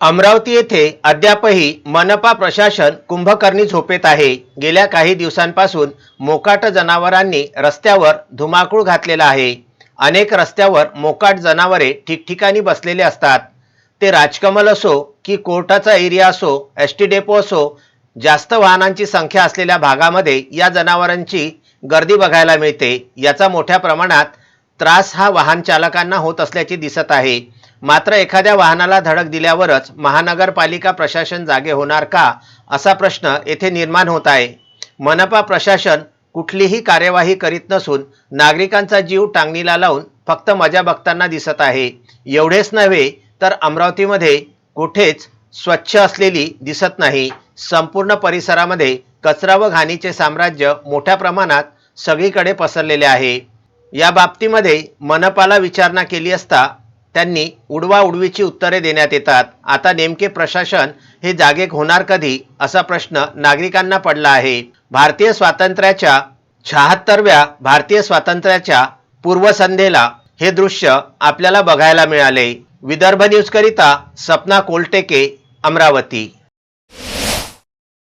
अमरावती येथे अद्यापही मनपा प्रशासन कुंभकर्णी झोपेत आहे. गेल्या काही दिवसांपासून मोकाट जनावरांनी रस्त्यावर धुमाकूळ घातलेला आहे. अनेक रस्त्यावर मोकाट जनावरे ठिकठिकाणी बसलेले असतात. ते राजकमल असो की कोर्टाचा एरिया असो एस टी डेपो असो जास्त वाहनांची संख्या असलेल्या भागामध्ये या जनावरांची गर्दी बघायला मिळते. याचा मोठ्या प्रमाणात त्रास हा वाहन चालकांना होत असल्याचे दिसत आहे. मात्र एखाद्या वाहनाला धडक दिल्यावरच महानगरपालिका प्रशासन जागे होणार का असा प्रश्न येथे निर्माण होत आहे. मनपा प्रशासन कुठलीही कार्यवाही करीत नसून नागरिकांचा जीव टांगणीला लावून फक्त मजा बघताना दिसत आहे. एवढेच नव्हे तर अमरावतीमध्ये कुठेच स्वच्छ असलेली दिसत नाही. संपूर्ण परिसरामध्ये कचरा व घाणीचे साम्राज्य मोठ्या प्रमाणात सगळीकडे पसरलेले आहे. या बाबतीमध्ये मनपाला विचारणा केली असता त्यांनी उडवा उडवीची उत्तरे देण्यात येतात. आता नेमके प्रशासन हे जागे होणार कधी? असा प्रश्न नागरिकांना पडला आहे. भारतीय स्वातंत्र्याच्या शहात्तरव्या भारतीय स्वातंत्र्याच्या पूर्वसंध्येला हे दृश्य आपल्याला बघायला मिळाले. विदर्भ न्यूजकरिता सपना कोलटेके अमरावती.